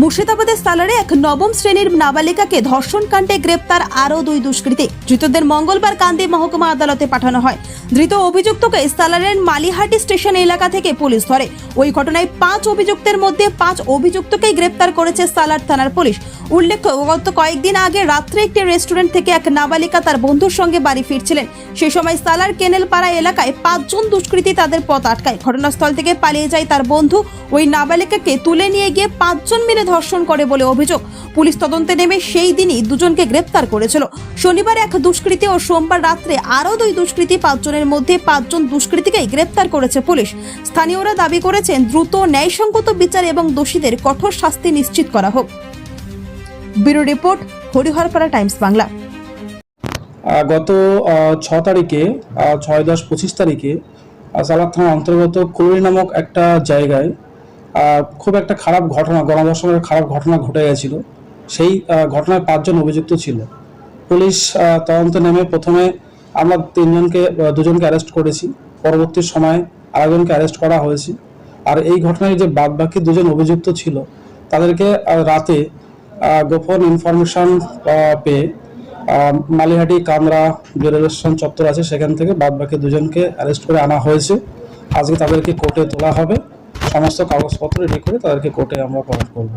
মুর্শিদাবাদের সালারে এক নবম শ্রেণির নাবালিকাকে ধর্ষণ কাণ্ডে গ্রেপ্তার আরও দুই দুষ্কৃতী। ধৃতদের মঙ্গলবার কান্দি মহকুমা আদালতে পাঠানো হয়। ধৃত অভিযুক্তকে সালারের মালিহাটি স্টেশন এলাকা থেকে পুলিশ ধরে। ওই ঘটনায় পাঁচ অভিযুক্তের মধ্যে পাঁচ অভিযুক্তকেই গ্রেপ্তার করেছে সালার থানার পুলিশ। উল্লেখ্য, গত কয়েকদিন আগে রাত্রে একটি রেস্টুরেন্ট থেকে এক নাবালিকা তার বন্ধুর সঙ্গে বাড়ি ফিরছিলেন। সে সময় সালার কেনেলপাড়া এলাকায় পাঁচজন দুষ্কৃতী তাদের পথ আটকায়। ঘটনাস্থল থেকে পালিয়ে যায় তার বন্ধু। ওই নাবালিকাকে তুলে নিয়ে গিয়ে পাঁচজন মিলে ধর্ষণ করে বলে অভিযোগ। পুলিশ তদন্তে নেমে সেই দিনই দুজনকে গ্রেপ্তার করেছিল। শনিবার এক দুষ্কৃতী ও সোমবার রাত্রে আরও দুই দুষ্কৃতী পাঁচজনের মধ্যে পাঁচজন দুষ্কৃতীকেই গ্রেপ্তার করেছে পুলিশ। স্থানীয়রা দাবি করেছেন, দ্রুত ন্যায়সঙ্গত বিচার এবং দোষীদের কঠোর শাস্তি নিশ্চিত করা হোক। Bureau report, Hariharpara Times Bangla. গত ছ তারিখে ছয় দশ পঁচিশ তারিখে সালাদ থানার অন্তর্গত কুলুরি নামক একটা জায়গায় খুব একটা খারাপ ঘটনা গণধর্ষণের খারাপ ঘটনা ঘটে গেছিল। সেই ঘটনায় পাঁচজন অভিযুক্ত ছিল। পুলিশ তদন্তে নেমে প্রথমে আমরা তিনজনকে দুজনকে অ্যারেস্ট করেছি। পরবর্তী সময়ে আরেকজনকে অ্যারেস্ট করা হয়েছে। আর এই ঘটনায় যে বাদবাকি দুজন অভিযুক্ত ছিল, তাদেরকে রাতে গোপন ইনফরমেশন পেয়ে মালিহাটি, কামরা যে স্টেশন চত্বর আছে, সেখান থেকে বাদ বাকি দুজনকে অ্যারেস্ট করে আনা হয়েছে। আজকে তাদেরকে কোর্টে তোলা হবে। সমস্ত কাগজপত্র রেডি করে তাদেরকে কোর্টে আমরা প্রদান করব।